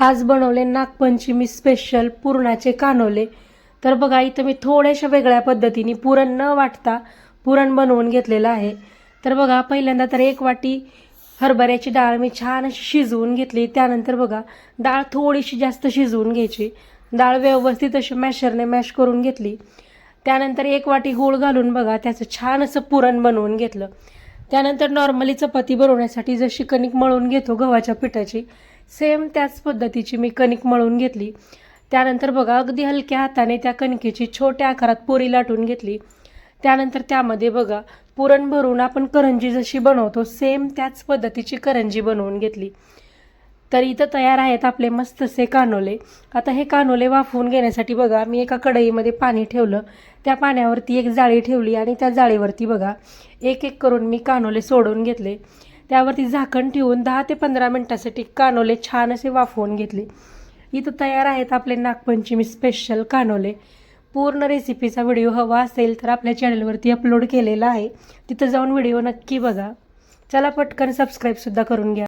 आज बनवले नागपंचमी स्पेशल पुरणाचे कानोले. तर बघा इथं मी थोड्याशा वेगळ्या पद्धतीने पुरण न वाटता पुरण बनवून घेतलेलं आहे. तर बघा पहिल्यांदा तर एक वाटी हरभऱ्याची डाळ मी छान अशी शिजवून घेतली. त्यानंतर बघा डाळ थोडीशी जास्त शिजवून घ्यायची. डाळ व्यवस्थित अशी मॅशरने मॅश करून घेतली. त्यानंतर एक वाटी गूळ घालून बघा त्याचं छान असं पुरण बनवून घेतलं. त्यानंतर नॉर्मली चपाती बनवण्यासाठी जशी कणिक मळून घेतो गव्हाच्या पिठाची सेम त्याच पद्धतीची मी कणिक मळून घेतली. त्यानंतर बघा अगदी हलक्या हाताने त्या कणकेची छोट्या आकारात पोरी लाटून घेतली. त्यानंतर त्यामध्ये बघा पुरण भरून आपण करंजी जशी बनवतो सेम त्याच पद्धतीची करंजी बनवून घेतली. तर इथं तयार आहेत आपले मस्तसे कानोले. आता हे कानोले वाफवून घेण्यासाठी बघा मी एका कढईमध्ये पाणी ठेवलं. त्या पाण्यावरती एक जाळी ठेवली आणि त्या जाळीवरती बघा एक एक करून मी कानोले सोडून घेतले. त्यावरती झाकण ठेवून दहा ते पंधरा मिनटासाठी कानोले छान असे वाफवून घेतले. इथं तयार आहेत आपले नागपंचमी स्पेशल कानोले. पूर्ण रेसिपीचा व्हिडिओ हवा असेल तर आपल्या चॅनलवरती अपलोड केलेला आहे. तिथं जाऊन व्हिडिओ नक्की बघा. चला पटकन सबस्क्राईबसुद्धा करून घ्या.